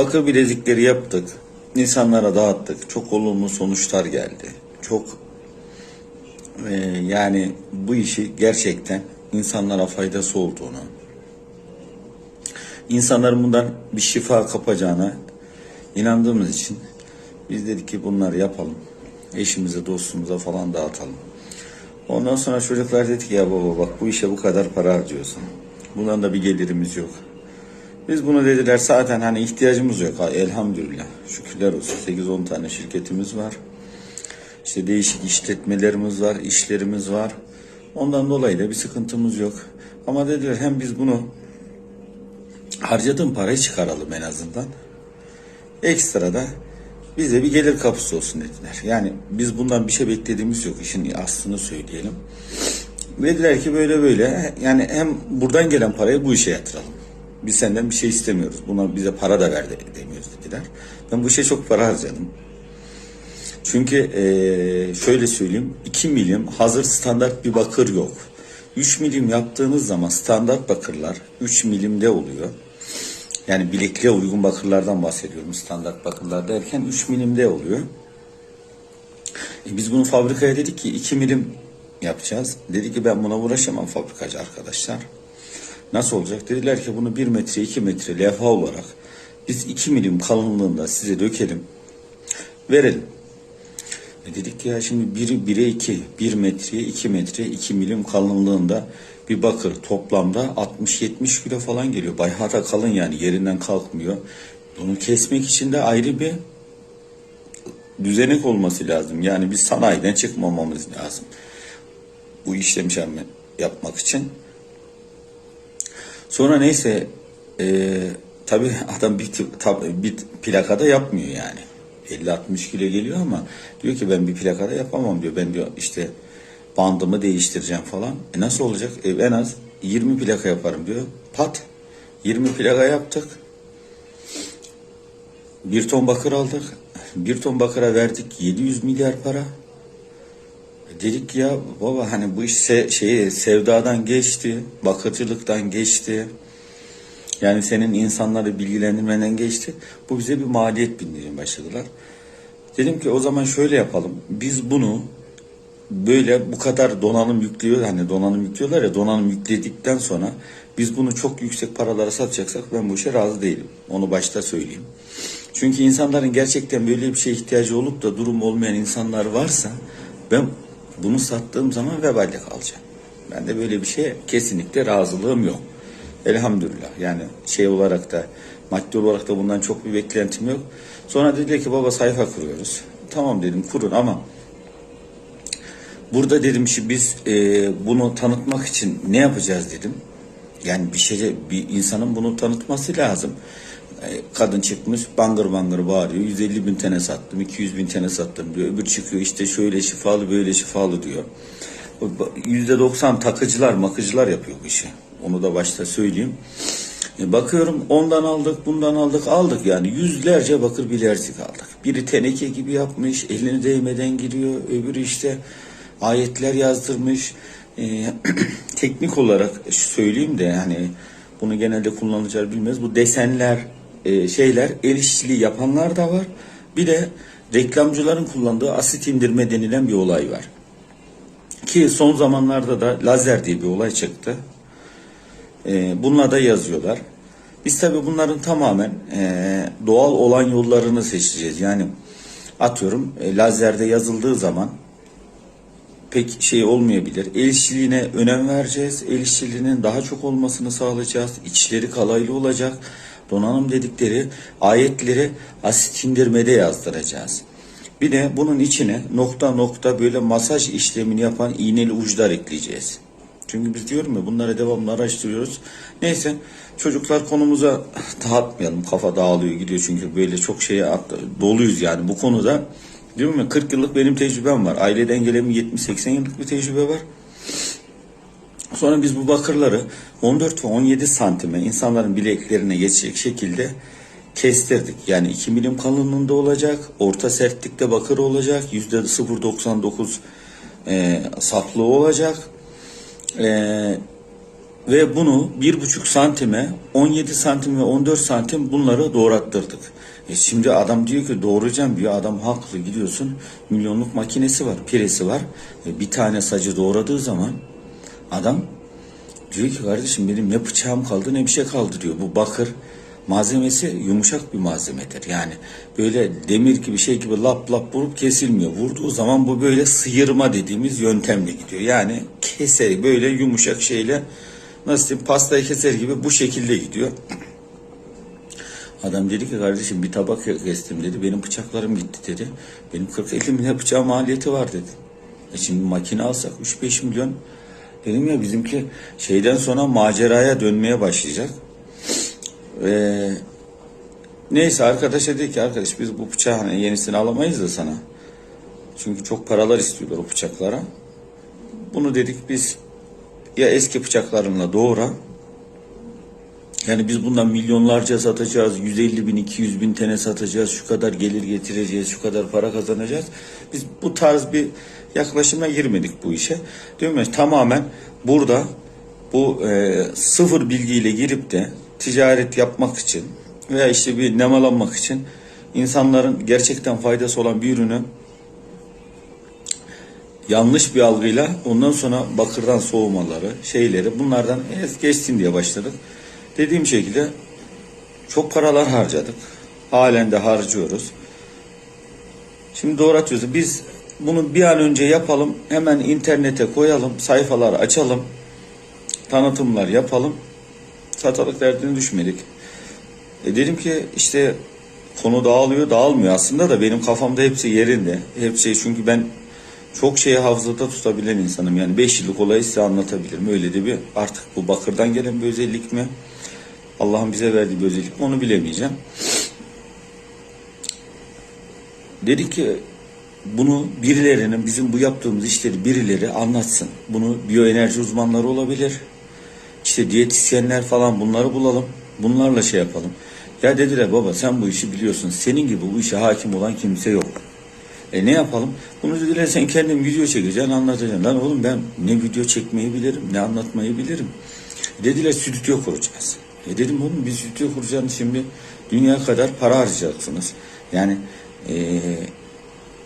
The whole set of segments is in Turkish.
Bakır bilezikleri yaptık. İnsanlara dağıttık. Çok olumlu sonuçlar geldi. Çok e, yani bu işi gerçekten insanlara faydası olduğunu, insanların bundan bir şifa kapacağına inandığımız için biz dedik ki bunları yapalım. Eşimize, dostumuza falan dağıtalım. Ondan sonra çocuklar dedi ki ya baba bak bu işe bu kadar para harcıyorsun. Bundan da bir gelirimiz yok. Biz bunu dediler zaten hani ihtiyacımız yok. Ha, Elhamdülillah. Şükürler olsun. 8-10 tane şirketimiz var. İşte değişik işletmelerimiz var, işlerimiz var. Ondan dolayı da bir sıkıntımız yok. Ama dediler hem biz bunu harcadığım parayı çıkaralım en azından. Ekstra da bize bir gelir kapısı olsun dediler. Yani biz bundan bir şey beklediğimiz yok. İşin aslını söyleyelim. Dediler ki böyle böyle yani hem buradan gelen parayı bu işe yatıralım. Biz senden bir şey istemiyoruz. Buna bize para da ver de- demiyoruz dediler. Ben bu işe çok para harcadım. Çünkü eee, şöyle söyleyeyim 2 milim hazır standart bir bakır yok. 3 milim yaptığınız zaman standart bakırlar 3 milimde oluyor. Yani bilekliğe uygun bakırlardan bahsediyorum standart bakırlar derken 3 milimde oluyor. E biz bunu fabrikaya dedik ki 2 milim yapacağız. Dedi ki ben buna uğraşamam fabrikacı arkadaşlar. Nasıl olacak? Dediler ki bunu 1 metre 2 metre levha olarak biz 2 milim kalınlığında size dökelim. Verelim. E dedik ki ya şimdi 1, 1'e 2, 1 metreye 2 metre 2 milim kalınlığında bir bakır toplamda 60-70 kilo falan geliyor. Bayhata kalın yani yerinden kalkmıyor. Bunu kesmek için de ayrı bir düzenek olması lazım. Yani biz sanayiden çıkmamamız lazım. Bu işlem yapmak için. Sonra neyse e, tabi adam bir, tab- bir plakada yapmıyor yani. 50-60 kilo geliyor ama diyor ki ben bir plakada yapamam diyor. Ben diyor işte bandımı değiştireceğim falan. E nasıl olacak? E, en az 20 plaka yaparım diyor. Pat 20 plaka yaptık. Bir ton bakır aldık. Bir ton bakıra verdik 700 milyar para. Dedik ya baba hani bu iş se- şeyi sevdadan geçti, bakıcılıktan geçti. Yani senin insanları bilgilendirmeden geçti. Bu bize bir maliyet bindirmeye başladılar. Dedim ki o zaman şöyle yapalım. Biz bunu böyle bu kadar donanım yüklüyor hani donanım yüklüyorlar ya donanım yükledikten sonra biz bunu çok yüksek paralara satacaksak ben bu işe razı değilim. Onu başta söyleyeyim. Çünkü insanların gerçekten böyle bir şeye ihtiyacı olup da durum olmayan insanlar varsa ben bunu sattığım zaman vebalde kalacağım. Ben de böyle bir şeye kesinlikle razılığım yok. Elhamdülillah yani şey olarak da maddi olarak da bundan çok bir beklentim yok. Sonra dedi ki baba sayfa kuruyoruz. Tamam dedim kurun ama Burada dedim ki biz e, bunu tanıtmak için ne yapacağız dedim. Yani bir şey bir insanın bunu tanıtması lazım. E, kadın çıkmış bangır bangır bağırıyor. 150 bin tane sattım, 200 bin tane sattım diyor. Öbür çıkıyor işte şöyle şifalı böyle şifalı diyor. O ba- %90 takıcılar makıcılar yapıyor bu işi. Onu da başta söyleyeyim. E, bakıyorum ondan aldık bundan aldık aldık yani yüzlerce bakır bilezik aldık. Biri teneke gibi yapmış elini değmeden giriyor öbürü işte ayetler yazdırmış. E, teknik olarak söyleyeyim de yani bunu genelde kullanıcılar bilmez. Bu desenler e, şeyler el yapanlar da var. Bir de reklamcıların kullandığı asit indirme denilen bir olay var. Ki son zamanlarda da lazer diye bir olay çıktı. E, bununla da yazıyorlar. Biz tabi bunların tamamen e, doğal olan yollarını seçeceğiz. Yani atıyorum e, lazerde yazıldığı zaman pek şey olmayabilir. El işçiliğine önem vereceğiz. El işçiliğinin daha çok olmasını sağlayacağız. İçleri kalaylı olacak. Donanım dedikleri ayetleri asit indirmede yazdıracağız. Bir de bunun içine nokta nokta böyle masaj işlemini yapan iğneli uçlar ekleyeceğiz. Çünkü biz diyorum ya bunları devamlı araştırıyoruz. Neyse çocuklar konumuza dağıtmayalım. Kafa dağılıyor gidiyor çünkü böyle çok şeye doluyuz yani bu konuda. Diyorum ya 40 yıllık benim tecrübem var. Aileden gelen 70-80 yıllık bir tecrübe var. Sonra biz bu bakırları 14 ve 17 santime insanların bileklerine geçecek şekilde kestirdik. Yani 2 milim kalınlığında olacak. Orta sertlikte bakır olacak. %0.99 e, saflığı olacak. E, Ve bunu bir buçuk santime 17 santim ve 14 santim bunları doğrattırdık. E şimdi adam diyor ki doğrayacağım diyor. Adam haklı gidiyorsun. Milyonluk makinesi var, piresi var. E bir tane sacı doğradığı zaman adam diyor ki kardeşim benim ne bıçağım kaldı ne bir şey kaldı diyor. Bu bakır malzemesi yumuşak bir malzemedir. Yani böyle demir gibi şey gibi lap lap vurup kesilmiyor. Vurduğu zaman bu böyle sıyırma dediğimiz yöntemle gidiyor. Yani keser böyle yumuşak şeyle nasıl diyeyim pastayı keser gibi bu şekilde gidiyor. Adam dedi ki kardeşim bir tabak kestim dedi. Benim bıçaklarım gitti dedi. Benim 40-50 milyon bıçağın maliyeti var dedi. E şimdi makine alsak 3-5 milyon dedim ya bizimki şeyden sonra maceraya dönmeye başlayacak. Ee, neyse arkadaşa dedi ki arkadaş biz bu bıçağı hani yenisini alamayız da sana. Çünkü çok paralar istiyorlar o bıçaklara. Bunu dedik biz ya eski bıçaklarınla doğra yani biz bundan milyonlarca satacağız, 150 bin, 200 bin tane satacağız, şu kadar gelir getireceğiz, şu kadar para kazanacağız. Biz bu tarz bir yaklaşımla girmedik bu işe. Diyorum ya tamamen burada bu e, sıfır bilgiyle girip de ticaret yapmak için veya işte bir nemalanmak için insanların gerçekten faydası olan bir ürünü yanlış bir algıyla ondan sonra bakırdan soğumaları, şeyleri bunlardan ez geçsin diye başladık. Dediğim şekilde çok paralar harcadık. Halen de harcıyoruz. Şimdi doğratıyoruz. Biz bunu bir an önce yapalım. Hemen internete koyalım. Sayfalar açalım. Tanıtımlar yapalım. Satılık derdine düşmedik. E dedim ki işte konu dağılıyor dağılmıyor aslında da benim kafamda hepsi yerinde. Hepsi çünkü ben çok şeyi hafızada tutabilen insanım. Yani 5 yıllık olayı size anlatabilirim. Öyle de bir artık bu bakırdan gelen bir özellik mi? Allah'ın bize verdiği bir özellik mi? Onu bilemeyeceğim. Dedi ki bunu birilerinin bizim bu yaptığımız işleri birileri anlatsın. Bunu biyoenerji uzmanları olabilir. İşte diyetisyenler falan bunları bulalım. Bunlarla şey yapalım. Ya dediler baba sen bu işi biliyorsun. Senin gibi bu işe hakim olan kimse yok. E ne yapalım? Bunu dediler sen kendin video çekeceksin anlatacaksın. Lan oğlum ben ne video çekmeyi bilirim ne anlatmayı bilirim. Dediler stüdyo kuracağız. E dedim oğlum biz stüdyo kuracağız şimdi dünya kadar para harcayacaksınız. Yani e,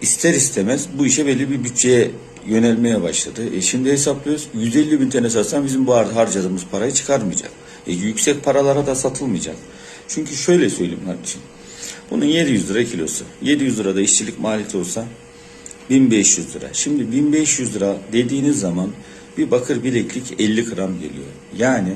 ister istemez bu işe belli bir bütçeye yönelmeye başladı. E şimdi hesaplıyoruz 150 bin tane satsan bizim bu har- harcadığımız parayı çıkarmayacak. E, yüksek paralara da satılmayacak. Çünkü şöyle söyleyeyim kardeşim. Bunun 700 lira kilosu. 700 lira da işçilik maliyeti olsa 1500 lira. Şimdi 1500 lira dediğiniz zaman bir bakır bileklik 50 gram geliyor. Yani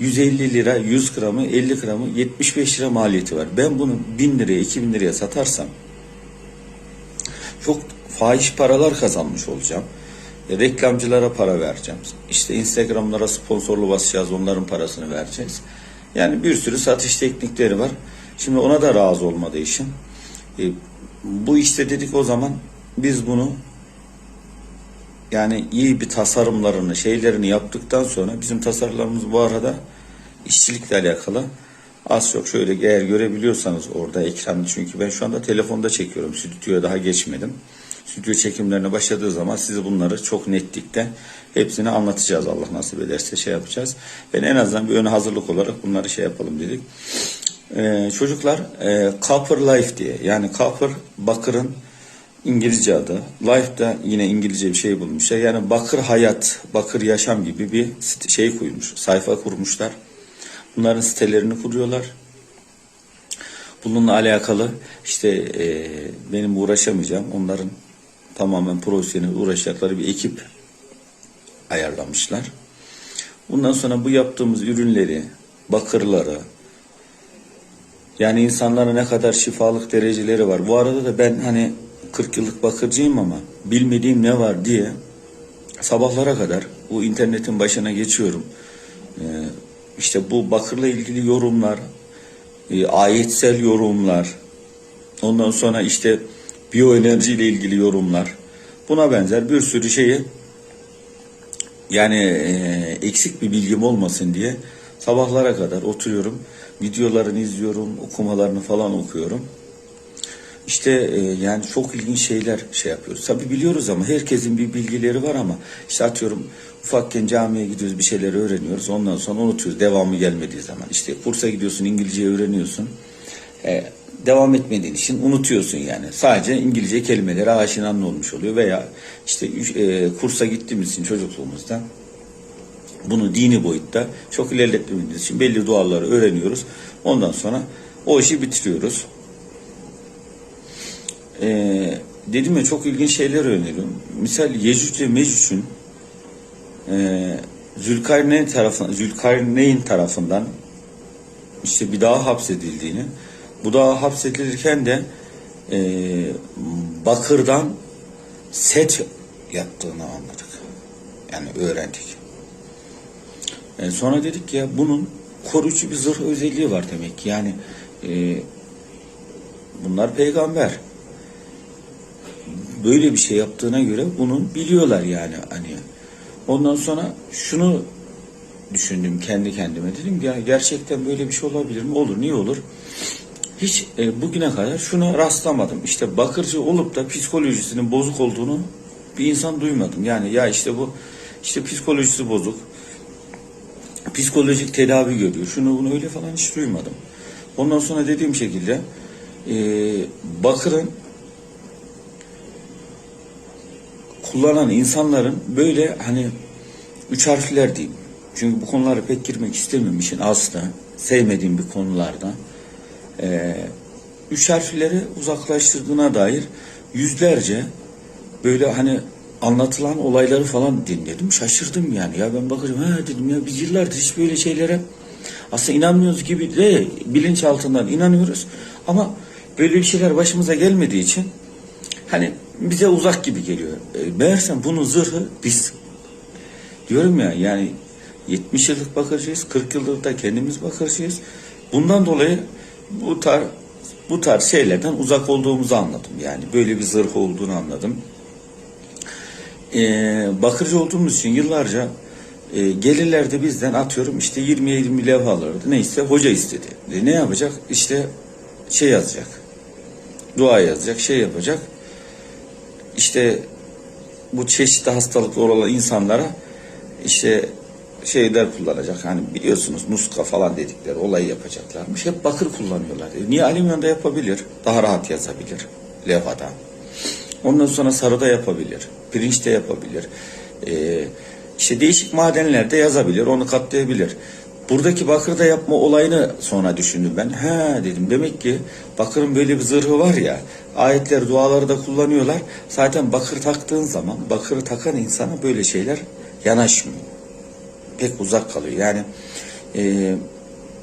150 lira 100 gramı 50 gramı 75 lira maliyeti var. Ben bunu 1000 liraya 2000 liraya satarsam çok fahiş paralar kazanmış olacağım. E, reklamcılara para vereceğim. İşte Instagram'lara sponsorlu basacağız onların parasını vereceğiz. Yani bir sürü satış teknikleri var. Şimdi ona da razı olmadığı için e, bu işte dedik o zaman biz bunu yani iyi bir tasarımlarını, şeylerini yaptıktan sonra bizim tasarımlarımız bu arada işçilikle alakalı. Az çok şöyle eğer görebiliyorsanız orada ekranda çünkü ben şu anda telefonda çekiyorum. Stüdyoya daha geçmedim. Stüdyo çekimlerine başladığı zaman size bunları çok netlikte hepsini anlatacağız Allah nasip ederse şey yapacağız. Ben en azından bir ön hazırlık olarak bunları şey yapalım dedik. Ee, çocuklar e, Copper Life diye yani Copper bakırın İngilizce adı. Life da yine İngilizce bir şey bulmuşlar. Yani bakır hayat, bakır yaşam gibi bir şey koymuş. Sayfa kurmuşlar. Bunların sitelerini kuruyorlar. Bununla alakalı işte e, benim uğraşamayacağım. Onların tamamen profesyonel uğraşacakları bir ekip ayarlamışlar. Bundan sonra bu yaptığımız ürünleri, bakırları, yani insanlara ne kadar şifalık dereceleri var. Bu arada da ben hani 40 yıllık bakırcıyım ama bilmediğim ne var diye sabahlara kadar bu internetin başına geçiyorum. Ee, işte bu bakırla ilgili yorumlar, e, ayetsel yorumlar, ondan sonra işte biyoenerji ile ilgili yorumlar, buna benzer bir sürü şeyi yani e, eksik bir bilgim olmasın diye sabahlara kadar oturuyorum, videolarını izliyorum, okumalarını falan okuyorum. İşte e, yani çok ilginç şeyler şey yapıyoruz. Tabi biliyoruz ama herkesin bir bilgileri var ama işte atıyorum ufakken camiye gidiyoruz bir şeyler öğreniyoruz. Ondan sonra unutuyoruz devamı gelmediği zaman. İşte kursa gidiyorsun İngilizce öğreniyorsun. E, devam etmediğin için unutuyorsun yani. Sadece İngilizce kelimelere aşinan olmuş oluyor veya işte e, kursa gittiğimiz için çocukluğumuzda bunu dini boyutta çok ilerletmemiz için belli duaları öğreniyoruz. Ondan sonra o işi bitiriyoruz. Ee, dedim ya çok ilginç şeyler öğreniyorum. Misal Yecüc ve Mecüc'ün e, Zülkarneyn tarafından, Zülkarneyn tarafından işte bir daha hapsedildiğini, bu daha hapsedilirken de e, bakırdan set yaptığını anladık. Yani öğrendik. E, sonra dedik ya bunun koruyucu bir zırh özelliği var demek. ki. Yani e, bunlar peygamber. Böyle bir şey yaptığına göre bunun biliyorlar yani hani. Ondan sonra şunu düşündüm kendi kendime. Dedim ya gerçekten böyle bir şey olabilir mi? Olur. Niye olur? Hiç e, bugüne kadar şuna rastlamadım. İşte bakırcı olup da psikolojisinin bozuk olduğunu bir insan duymadım. Yani ya işte bu işte psikolojisi bozuk psikolojik tedavi görüyor. Şunu bunu öyle falan hiç duymadım. Ondan sonra dediğim şekilde e, Bakır'ın kullanan insanların böyle hani üç harfler diyeyim. Çünkü bu konulara pek girmek istemiyorum işin aslında. Sevmediğim bir konularda. E, üç harfleri uzaklaştırdığına dair yüzlerce böyle hani anlatılan olayları falan dinledim. Şaşırdım yani. Ya ben bakıyorum ha dedim ya biz yıllardır hiç böyle şeylere aslında inanmıyoruz gibi de bilinç altından inanıyoruz. Ama böyle bir şeyler başımıza gelmediği için hani bize uzak gibi geliyor. E, meğersem bunun zırhı biz. Diyorum ya yani 70 yıllık bakırcıyız, 40 yıldır da kendimiz bakırcıyız. Bundan dolayı bu tar bu tarz şeylerden uzak olduğumuzu anladım. Yani böyle bir zırh olduğunu anladım e, bakırcı olduğumuz için yıllarca e, gelirlerde bizden atıyorum işte 20'ye 20 levha alırdı. Neyse hoca istedi. E, ne yapacak? İşte şey yazacak. Dua yazacak, şey yapacak. İşte bu çeşitli hastalıklı olan insanlara işte şeyler kullanacak. Hani biliyorsunuz muska falan dedikleri olayı yapacaklarmış. Hep bakır kullanıyorlar. E, niye alüminyonda yapabilir? Daha rahat yazabilir levhada. Ondan sonra sarıda yapabilir. Pirinçte yapabilir. Ee, işte değişik madenlerde yazabilir. Onu katlayabilir. Buradaki bakırda yapma olayını sonra düşündüm ben. He dedim demek ki bakırın böyle bir zırhı var ya ayetler duaları da kullanıyorlar. Zaten bakır taktığın zaman bakırı takan insana böyle şeyler yanaşmıyor. Pek uzak kalıyor. Yani e,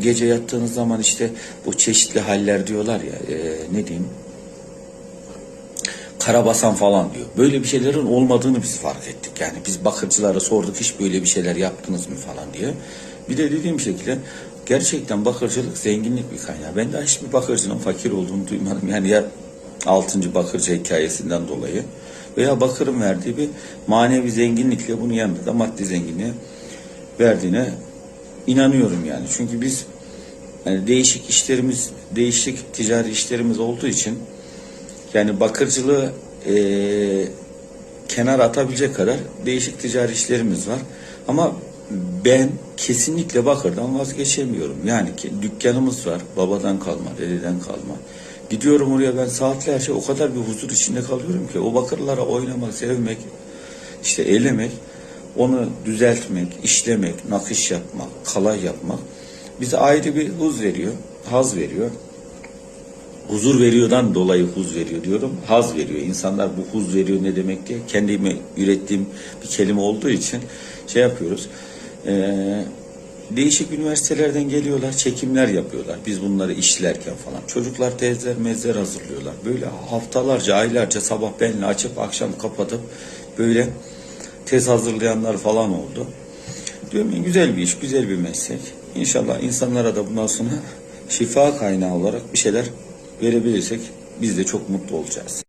gece yattığınız zaman işte bu çeşitli haller diyorlar ya e, ne diyeyim karabasan falan diyor. Böyle bir şeylerin olmadığını biz fark ettik. Yani biz bakırcılara sorduk hiç böyle bir şeyler yaptınız mı falan diye. Bir de dediğim şekilde gerçekten bakırcılık zenginlik bir kaynağı. Ben de hiçbir bakırcının fakir olduğunu duymadım. Yani ya 6. bakırcı hikayesinden dolayı veya bakırın verdiği bir manevi zenginlikle bunun yanında da maddi zenginliği verdiğine inanıyorum yani. Çünkü biz yani değişik işlerimiz, değişik ticari işlerimiz olduğu için yani bakırcılığı e, kenar atabilecek kadar değişik ticari işlerimiz var. Ama ben kesinlikle bakırdan vazgeçemiyorum. Yani ki dükkanımız var. Babadan kalma, dededen kalma. Gidiyorum oraya ben saatlerce o kadar bir huzur içinde kalıyorum ki o bakırlara oynamak, sevmek, işte elemek, onu düzeltmek, işlemek, nakış yapmak, kalay yapmak bize ayrı bir huz veriyor, haz veriyor huzur veriyordan dolayı huz veriyor diyorum. Haz veriyor. İnsanlar bu huz veriyor ne demek diye kendime ürettiğim bir kelime olduğu için şey yapıyoruz. Ee, değişik üniversitelerden geliyorlar, çekimler yapıyorlar. Biz bunları işlerken falan. Çocuklar tezler, mezler hazırlıyorlar. Böyle haftalarca, aylarca sabah benle açıp akşam kapatıp böyle tez hazırlayanlar falan oldu. Diyorum ya güzel bir iş, güzel bir meslek. İnşallah insanlara da bundan sonra şifa kaynağı olarak bir şeyler verebilirsek biz de çok mutlu olacağız.